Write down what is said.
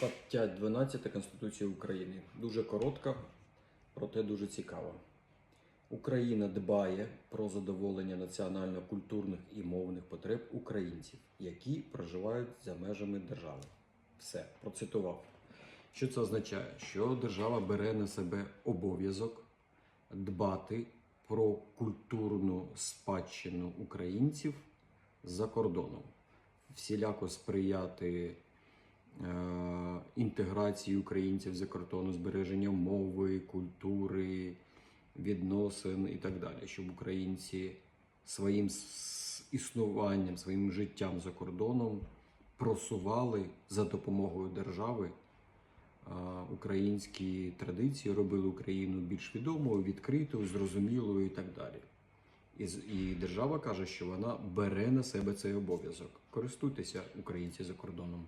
Стаття 12 Конституції України. Дуже коротка, проте дуже цікава. Україна дбає про задоволення національно-культурних і мовних потреб українців, які проживають за межами держави. Все, процитував. Що це означає? Що держава бере на себе обов'язок дбати про культурну спадщину українців за кордоном, всіляко сприяти е, інтеграції українців за кордону, збереження мови, культури, відносин і так далі, щоб українці своїм існуванням, своїм життям за кордоном просували за допомогою держави українські традиції, робили Україну більш відомою, відкритою, зрозумілою і так далі. І держава каже, що вона бере на себе цей обов'язок. Користуйтеся українці за кордоном.